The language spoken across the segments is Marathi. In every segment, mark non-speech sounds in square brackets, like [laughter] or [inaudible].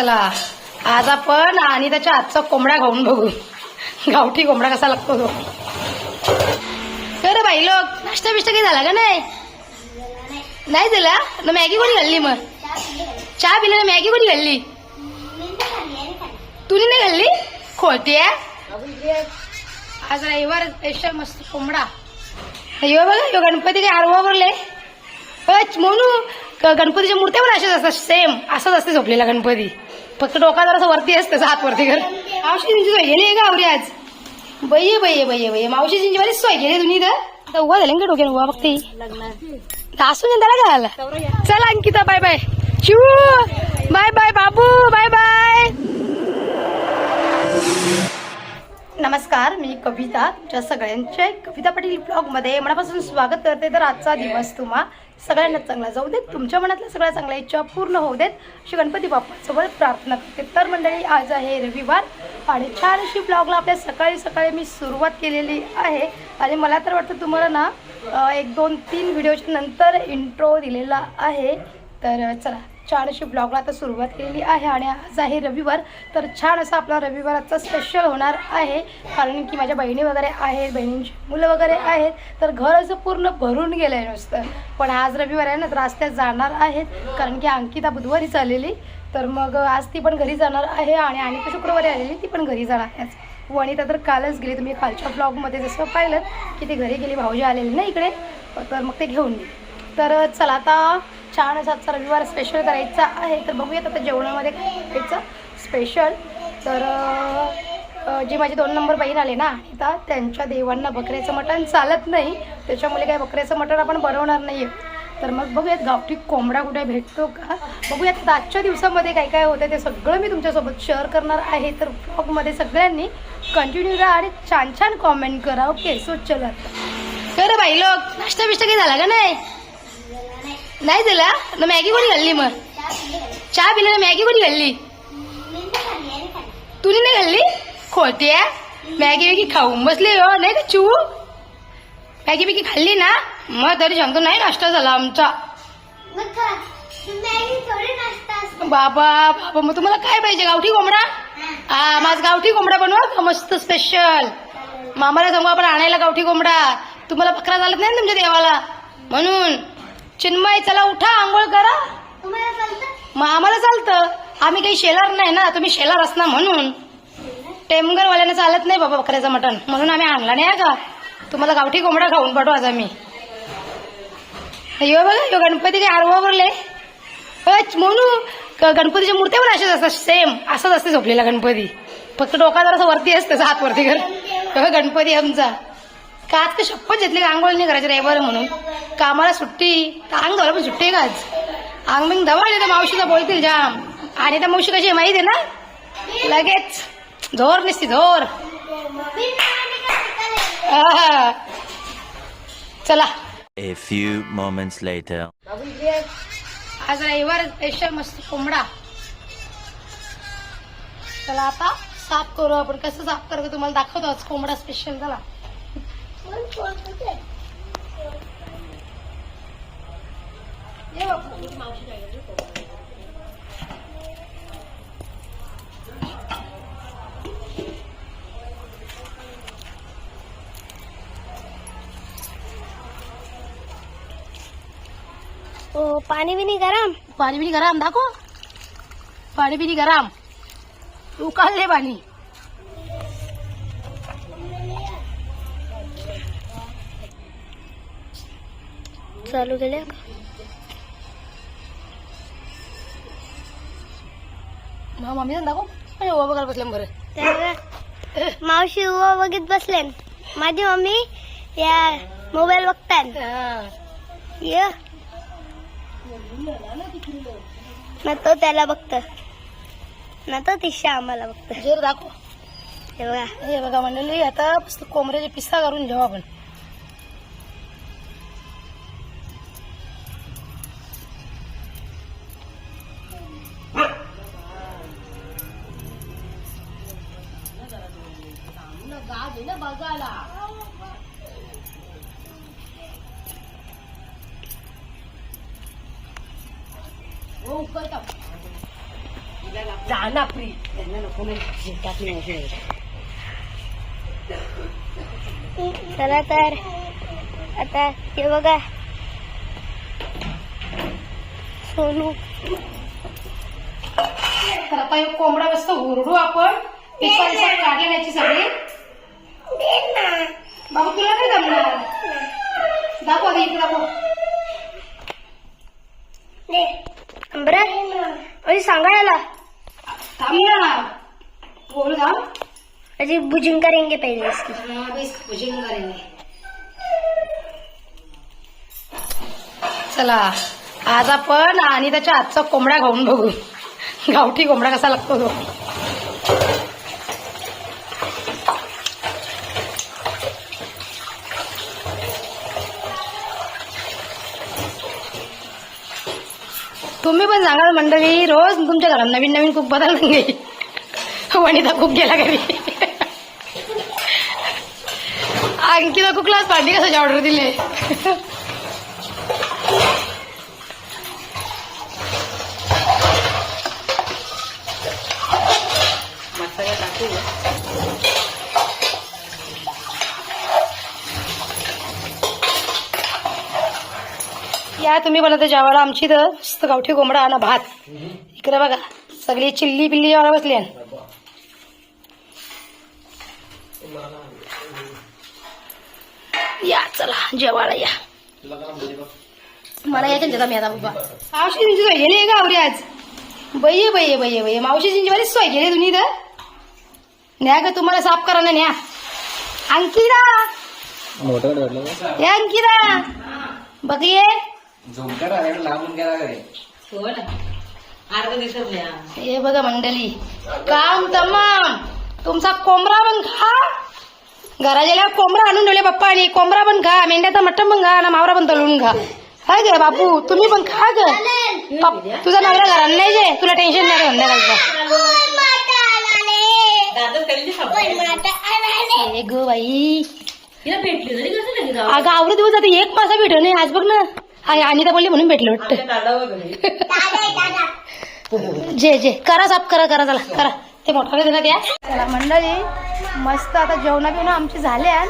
चला. आज आपण आणि त्याच्या आजचा कोंबडा खाऊन बघू. गावठी कोंबडा कसा लागतो तो. खरं बाई लोक नाश्ता बिष्टा काही झाला का नाही? नाही दिला ना मॅगी कोणी घालली मग? चहा पिली ना मॅगी कोणी घालली तुने नाही घालली खोटी आहे. आज रविवार स्पेशल मस्त कोंबडा. यो बघा यो गणपती काय आरवा बोलले म्हणू गणपतीच्या मूर्त्या पण अशाच असतात सेम असंच असते झोपलेला गणपती. फक्त डोका जरासं वरती असतं हात वरती कर मावशी सोय गेली का आवरी आज? बये बये बये बये मावशी तुमची बरीच सोय गेली तुम्ही तर उभा झाले का डोक्याने उभा फक्त असून त्याला काय चला Ankita bye bye Shiv! Bye bye बाबू. बाय बाय नमस्कार मी कविता. तुमच्या सगळ्यांच्या कविता पाटील ब्लॉगमध्ये मनापासून स्वागत करते. तर आजचा दिवस तुम्हा सगळ्यांना चांगला जाऊ देत. तुमच्या मनातल्या सगळ्या चांगल्या इच्छा पूर्ण होऊ देत. श्री गणपती बाप्पासोबत प्रार्थना करते. तर मंडळी आज आहे रविवार आणि छान अशी ब्लॉगला आपल्या सकाळी सकाळी मी सुरुवात केलेली आहे. आणि मला तर वाटतं तुम्हाला ना एक दोन तीन व्हिडिओच्या नंतर इंट्रो दिलेला आहे. तर चला. छान अशी ब्लॉगला आता सुरुवात केलेली आहे आणि आज आहे रविवार. तर छान असा आपला रविवाराचा स्पेशल होणार आहे. कारण की माझ्या बहिणी वगैरे आहेत बहिणींची मुलं वगैरे आहेत. तर घर असं पूर्ण भरून गेलं आहे नुसतं. पण आज रविवार आहे ना तर आज त्या जाणार आहेत. कारण की अंकिता बुधवारी चाललेली. तर मग आज ती पण घरी जाणार आहे आणि आणि शुक्रवारी आलेली ती पण घरी जाणार आहे. वणिता तर कालच गेली. तुम्ही कालच्या ब्लॉगमध्ये जसं पाहिलं की ती घरी गेली. भाऊजी आलेली ना इकडे. तर मग ते घेऊन गेली. तर चला आता छान असा आजचा रविवार स्पेशल करायचा आहे. तर बघूयात आता जेवणामध्ये करायचं स्पेशल तर जी माझी दोन नंबर बहीण आले ना आता त्यांच्या देवांना बकऱ्याचं मटण चालत नाही. त्याच्यामुळे काय बकऱ्याचं मटण आपण बनवणार नाही तर मग बघूयात गावठी कोंबडा कुठे भेटतो का? बघूयात आता आजच्या दिवसामध्ये काय काय होतं ते सगळं मी तुमच्यासोबत शेअर करणार आहे. तर ब्लॉगमध्ये सगळ्यांनी कंटिन्यू राहा आणि छान छान कॉमेंट करा. ओके सो चला तर बाई लोक नाश्ता बिष्टा काही झाला का नाही? नाही दिला? ना मॅगी कोणी घालली मग? चहा पिला ना मॅगी कोणी घालली? तुने नाही घालली? खोटी आहे. मॅगी बिगी खाऊन बसली हो नाही का चू? मॅगी बिगी खाल्ली ना? मग तरी सांगतो नाही नाश्ता झाला आमचा. बाबा बाबा मग तुम्हाला काय पाहिजे? गावठी कोंबडा? हा. माझ गावठी कोंबडा बनवा का? मस्त स्पेशल मामाला सांगू आपण आणायला गावठी कोंबडा. तुम्हाला बकरा चालत नाही तुमच्या देवाला? म्हणून. चिन्मय चला उठा आंघोळ करा. मग आम्हाला चालतं. आम्ही काही शेलार नाही ना तुम्ही शेलार असणार म्हणून. टेमगरवाल्यानं चालत नाही बाबा बकऱ्याचं मटण. म्हणून आम्ही आणला नाही का? तुम्हाला गावठी कोंबडा खाऊन पाठवू आज आम्ही यो बघा यो गणपती काय आरवा करले म्हणू गणपतीच्या मूर्त्या पण अशाच असतात सेम असंच असते झोपलेला गणपती. फक्त डोका जरासं वरती असतं हात वरती कर तेव्हा गणपती आमचा. का आज का शपथ घेतली आंघोळ नाही करायची रविवार म्हणून. कामाला सुट्टी. तर अंग धरलं पण सुट्टी आहे का आज? अंग बिंग धवाळले तर मावशीला बोलतील जाम. आणि त्या मावशी कशी माहिती आहे ना? लगेच. झोर निसती झोर आहा. चला. A few moments later. आज रविवार स्पेशल मस्त कोंबडा. चला आता साफ करू आपण. कसं साफ करायचं तुम्हाला दाखवतो आज कोंबडा स्पेशल चला ये बापू. ओ पाणी बिनी गरम पाणी बिनी गरम दाखव पाणी बिनी गरम। उकाळले पाणी चालू केले मग मम्मी दाखव अरे उभं बघायला बसल्या बरं मावशी उभं बघित बसले माझी मम्मी या मोबाईल बघताय हा. ये ना तो त्याला बघत ना तो तिशा आम्हाला बघत जोर दाखव हे बघा हे बघा मंडळी आता मस्त कोंबड्याचे पिस्ता करून घेऊ आपण चला तर. आता हे बघा. सोनू. तर आता कोंबडा कसं हुरडू आपण. काढण्याची सगळी. बाबू तुला नाही जमणार? दाखवा इथे दाखव. सांगा याला. ना थांब अजी बुजिंग करेंगे पहले इसकी। हाँ, अभी इसको भुजिंग करेंगे। चला आज आपण आणि त्याच्या हातचा कोंबडा खाऊन बघू. गावठी कोंबडा कसा लागतो तो. तुम्ही पण सांगाल मंडळी रोज तुमच्या घरात नवीन नवीन कुक बदल नाही वनिता कुक गेला घरी. अंकिता कुकलाच पार्टी कशाची ऑर्डर दिले? या तुम्ही बनवता जेवायला आमची तर मस्त गावठी कोंबडा आणि भात. इकडे बघा सगळी चिल्ली पिल्ली जेवायला बसली. या चला जेवायला या. मला याच्या जगा मी आता बाबा. मावशी तुमची सोय गेली का आवरी आज? बये बये बये बये मावशी तुमची बरीच सोय गेली तुम्ही इथं. न्या का तुम्हाला साफ करा ना न्या. अंकिता. या अंकिता. बघ ये झुमकर आल्याकडे लांबून गेला रे. हे बघा मंडळी काम तमाम. तुमचा कोंबडा पण खा. घरा गेल्यावर कोंबडा आणून ठेवले पप्पा आणि कोंबडा पण खा. मेंढ्याचा मटण पण खा आणि मावरा पण तळून खा. काय गे बापू? तुम्ही पण खा ग. तुझा नवरा घरात नाही जे. तुला टेन्शन नाही संध्याकाळचं हे ग बाई. अगं आवडत दिवस आता एक मासा भेटलो नाही. आज बघ ना. आणि अनिता बोलली म्हणून भेटलं वाटतं. [laughs] जे जे करा साफ करा करा चला करा. ते मोठा देण्यात या. चला मंडळी मस्त आता जेवणा बिवणं आमची झाल्या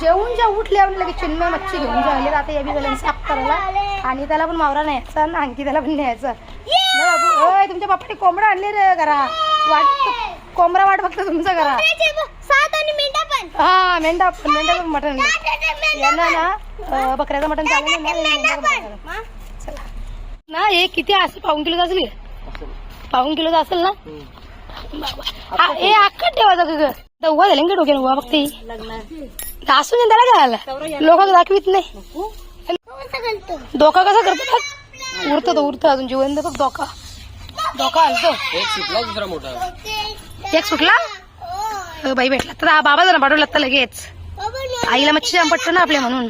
जेवून ज्या उठल्या लगेच चिन्मय मच्छी घेऊन जेवले आता या बी गेल्या साफ करायला. आणि त्याला पण मावरा न्यायचा आणि आणखी त्याला पण न्यायचं. ओय तुमच्या बापाने कोंबडा आणले रे घरा. वाट कोंबडा वाट फक्त तुमचा घरा. हा मेंढा पण मेंढा पण मटण यांना ना बकऱ्याचं मटण चालू नाही मटण. चला ना हे किती असेल पाऊन किलोचं असेल? पाऊन किलोचं असेल ना हे अख्खा ठेवायचं ग उभा झाले का डोक्याने उभा फक्त ही? असून दे त्याला घालायला लोक दाखवित नाही डोका कसा करतो उरतो तो उरतो अजून जिवंत बघ डोका डोका हलतो एक सुटला दुसरा मोठा एक सुटला बाई भेटला तर बाबा जरा पाठवला आता लगेच. आईला मच्छी जाम पटतं ना आपल्या म्हणून.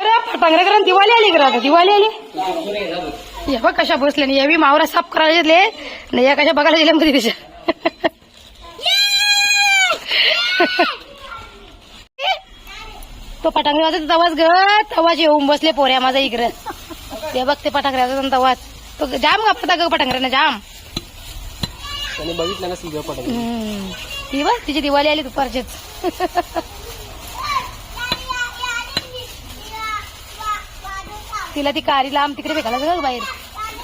अरे फटांगरे करून दिवाळी आली का आता दिवाळी आली? बघ कशा बसल्या नाही. यावी मावरा साफ करायला घेतले नाही या कशा बघायला गेल्या मध्ये त्याच्या तो पटांगरे वाजत तवाच ग. तवाच येऊन बसले पोऱ्या माझा इकडं. ते बघ ते पटांगरे वाजत तवाच. तो जाम गप्पा ग पटांगऱ्यानं जाम. त्याने बघितलं ना. ती बघ तिची दिवाळी आली दुपारचीच. तिला ती कारी लांब तिकडे फेकायला ग बाहेर.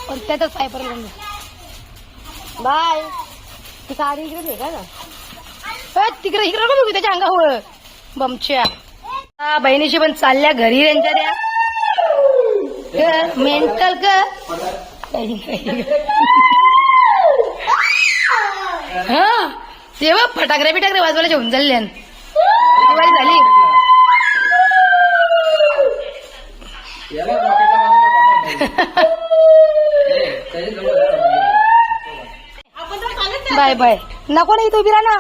पण त्यातच पाय पडलं बाय. ती कारी इकडे फेका ना तिकडे इकडे बघू त्याच्या अंगावर. बमच्या. बहिणीशी पण चालल्या घरी त्यांच्या त्या मेंटल ग. हा. ते बघ फटाकरे बिटाकरे वाजवायला जेवून चालले दिवाळी झाली. Bye bye. नको नाही तू उभी ना.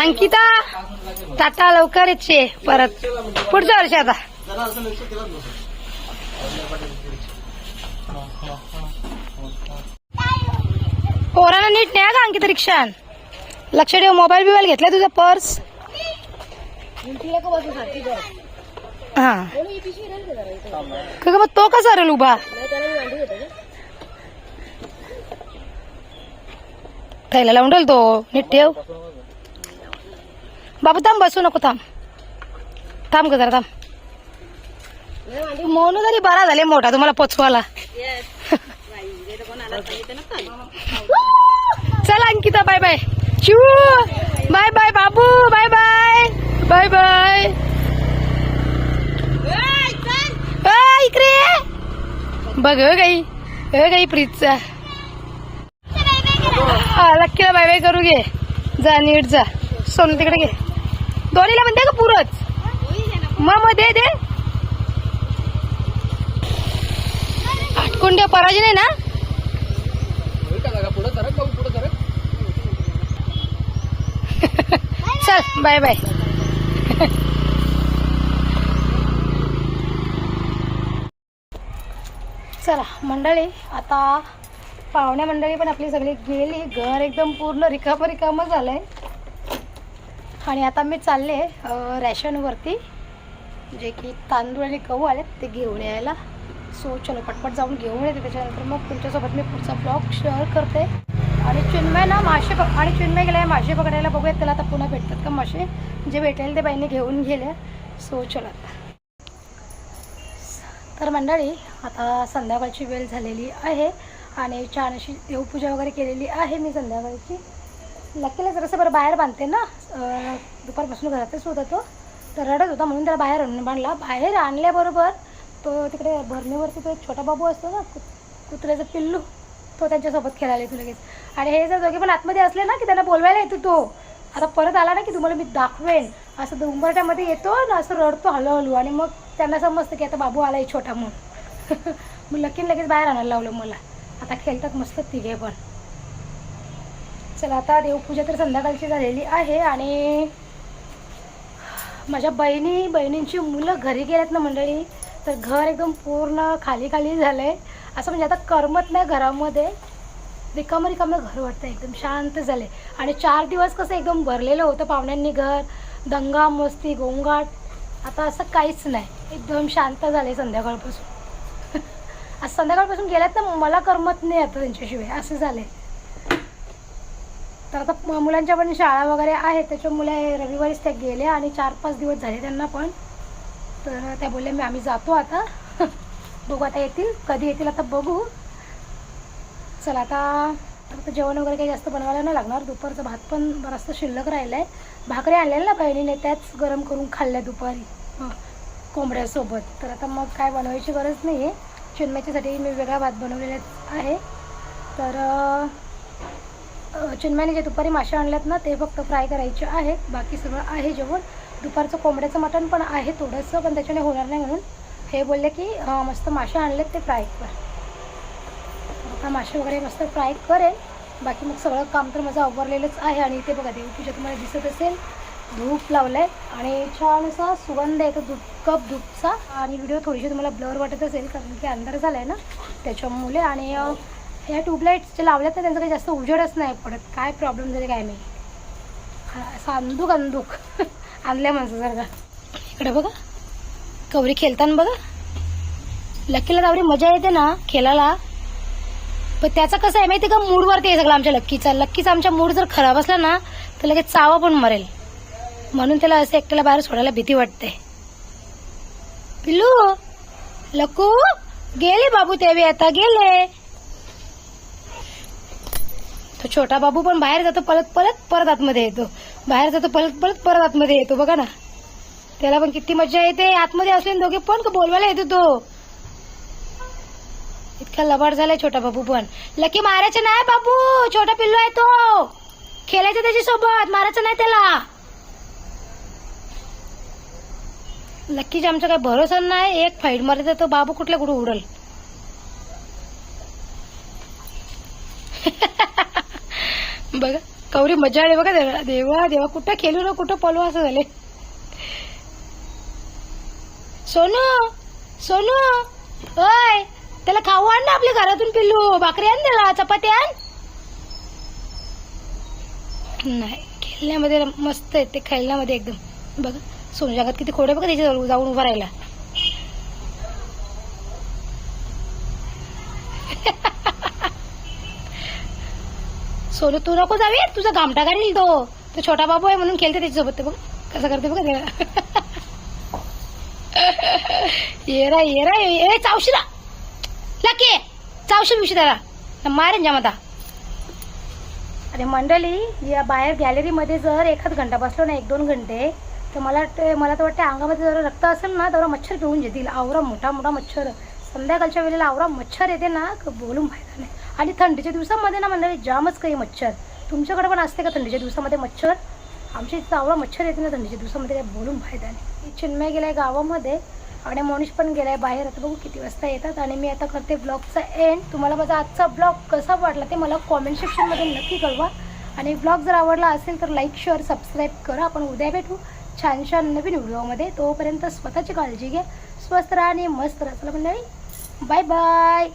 अंकिता टाटा लवकर येते परत. पुढच्या वर्षी आता. पोरानं नीट न्या का अंकिता रिक्षान. लक्ष ठेव मोबाईल बिबाईल घेतलाय तुझा पर्स. हा. का मग तो कसा रेल उभा? थैला लावून ठेवल तो. नीट ठेव. बाबू थांब बसू नको थांब. थांब का जरा थांब. मोनू तरी बरा झाले मोठा तुम्हाला पोचवाला चला Ankita bye bye Shiv bye bye बाबू बाय बाय बाय बाय इकडे. बघ गाई. हो गाई प्रीतचा. हा लक्कीला बाय बाय करू घे. जा नीट जा. सोनू तिकडे घे. दोन्हीला म्हणते का पुरच? मग मग दे दे. आटकुंड्या पराजी नाही ना? चल बाय बाय चला मंडळी आता पाहुण्या मंडळी पण आपली सगळी गेली. घर एकदम पूर्ण रिकामं रिकामं झालंय. आणि आता मी चालले रॅशनवरती जे की तांदूळ आणि गहू आले ते घेऊन यायला. सो चलो पटपट जाऊन घेऊन येते. त्याच्यानंतर मग तुमच्यासोबत मी पुढचा ब्लॉग शेअर करते. आणि चिन्मय ना मासे पक आणि चिन्मय गेलाय मासे पकडायला बघूयात त्याला आता पुन्हा भेटतात का मासे जे भेटेल ते बाईने घेऊन गेले. सो चला तर मंडळी आता संध्याकाळची वेळ झालेली आहे आणि छान अशी देवपूजा वगैरे केलेली आहे मी संध्याकाळची. लकीला जरासं बरं बाहेर बांधते ना. दुपारपासून घरातच होता तो. तर रडत होता म्हणून त्याला बाहेर आणून बांधला. बाहेर आणल्याबरोबर तो तिकडे भरणीवरती तो एक छोटा बाबू असतो ना कुत्र्याचा कुत्र्याचं पिल्लू तो त्यांच्यासोबत खेळायला येतो लगेच. आणि हे जर दोघे पण आतमध्ये असले ना की त्यांना बोलवायला येतो तो. आता परत आला ना की तुम्हाला मी दाखवेन. असं तो उंबरट्यामध्ये येतो ना असं रडतो हळूहळू. आणि मग त्यांना समजतं की आता बाबू आला आहे छोटा म्हणून. [laughs] मग लकीन लगेच बाहेर आणायला लावलं मला. आता खेळतात मस्त तिघे पण. चला आता देवपूजा तर संध्याकाळची झालेली आहे आणि माझ्या बहिणी बहिणींची मुलं घरी गेल्यात ना मंडळी. तर घर एकदम पूर्ण खाली खाली झालं आहे असं म्हणजे आता करमत नाही घरामध्ये. रिकामं रिकामं घर वाटतं एकदम शांत झाले. आणि चार दिवस कसं एकदम भरलेलं होतं पाहुण्यांनी घर दंगा मस्ती गोंगाट. आता असं काहीच नाही. एकदम शांत झाले संध्याकाळपासून. [laughs] आज संध्याकाळपासून गेल्यात ना मला करमत नाही आता त्यांच्याशिवाय. असं झालंय. तर आता मुलांच्या पण शाळा वगैरे आहेत त्याच्यामुळे रविवारीच त्या गेल्या आणि चार पाच दिवस झाले त्यांना पण. तर त्या बोलल्या मी आम्ही जातो आता. [laughs] बघू आता येतील. कधी येतील आता बघू. चला आता आता जेवण वगैरे काही जास्त बनवायला नाही लागणार. दुपारचा भात पण बराचसा शिल्लक राहिला आहे भाकरी आणलेल्या ना बहिणीने त्याच गरम करून खाल्ल्या दुपारी. कोंबड्यासोबत. तर आता मग काय बनवायची गरज नाही आहे चिन्मयच्यासाठी मी वेगळा भात बनवलेला आहे. तर चिन्मयाने जे दुपारी मासे आणल्यात ना ते फक्त फ्राय करायचे आहेत बाकी सगळं आहे जेवण. दुपारचं कोंबड्याचं मटण पण आहे थोडंसं पण त्याच्याने होणार नाही म्हणून. हे बोलले की मस्त मासे आणलेत ते फ्राय. कर हा मासे वगैरे मस्त फ्राय करेल बाकी मग सगळं काम तर माझं आवरलेलंच आहे आणि इथे बघा देवपूजा तुम्हाला दिसत असेल. धूप लावलं आहे आणि छान असा सुगंध येतो धूप कप धूपचा आणि व्हिडिओ थोडीशी तुम्हाला ब्लर वाटत असेल कारण की अंधार झाला आहे ना त्याच्यामुळे. आणि ह्या ट्यूबलाईट्स जे लावल्यात ना त्यांचं काही जास्त उजेडच नाही पडत. काय प्रॉब्लेम झाले काय नाही हा, अंदूक अंदूक अंदूक [laughs] आणल्या माणसासारखा. इकडे बघा. कवरी खेळताना बघा. लकीला तावरी मजा येते ना खेळायला. पण त्याचं कसं आहे माहिती का? मूडवरती आहे सगळं आमच्या लक्कीचा. लक्कीचा आमच्या मूड जर खराब असला ना तर लगेच चावा पण मरेल. म्हणून त्याला असं एकट्याला बाहेर सोडायला भीती वाटते. पिल्लू लकू गेले बाबू तेवी आता गेले. तो छोटा बाबू पण बाहेर जातो परत परत परत आतमध्ये येतो. बाहेर जातो परत परत परत आतमध्ये येतो. बघा ना. त्याला पण किती मजा येते. आतमध्ये असले दोघे पण का बोलवायला येतो तो? इतका लबाड झालाय छोटा बाबू पण. लकी मारायचं नाही बाबू छोटा पिल्लू आहे तो. खेळायचं त्याच्यासोबत मारायचं नाही त्याला. लक्कीच्या आमचा काही भरोसा नाही एक फाईट मारायचा तो बाबू कुठल्या कुठे उडल. [laughs] बघा कवरी मजा आली बघा देवा देवा देवा कुठं खेळू ना कुठं पळू असं झाले. सोनू सोनू ओय. त्याला खाऊ आण ना आपल्या घरातून पिल्लू. भाकरी आण त्याला चपाती आण. नाही खेळण्यामध्ये मस्त आहे ते खेळण्यामध्ये एकदम. बघा सोनू जगात किती खोडे बघा त्याच्याजवळ जाऊन उभा राहिला [laughs] सोनू तू नको जावे तुझा घामटा काढील तो. तो छोटा बाबू आहे म्हणून खेळते त्याच्यासोबत. बघ कसं करते बघ त्याला. येरा [laughs] येरा ये चावशीला. लके चावशी बिवशी त्याला. मारेन जामता अरे मंडळी या बाहेर गॅलरीमध्ये जर एखाद घंटा बसलो ना एक दोन घंटे तर मला वाटतं मला तर वाटतं अंगामध्ये जर रक्त असेल ना तेवढा मच्छर पिऊन येतील आवरा मोठा मोठा मच्छर. संध्याकाळच्या वेळेला आवरा मच्छर येते ना का बोलून फायदा नाही आणि थंडीच्या दिवसामध्ये ना मंडळी जामच काही मच्छर. तुमच्याकडे पण असते का थंडीच्या दिवसामध्ये मच्छर? आमच्या इथं आवरा मच्छर येते ना थंडीच्या दिवसामध्ये काय बोलून फायदा नाही चिन्मय गेलाय गावामध्ये. आणि मनीष पण गेलाय बाहेर. आता बघू किती वाजता येतात. आणि मी आता करते ब्लॉगचा एंड तुम्हाला माझा आजचा ब्लॉग कसा वाटला ते मला कॉमेंट सेक्शनमध्ये नक्की कळवा. आणि ब्लॉग जर आवडला असेल तर लाईक शेअर सबस्क्राईब करा. आपण उद्या भेटू छान छान नवीन व्हिडिओमध्ये तोपर्यंत स्वतःची काळजी घ्या. स्वस्त राहा आणि मस्त राहा. चला मंडळी बाय बाय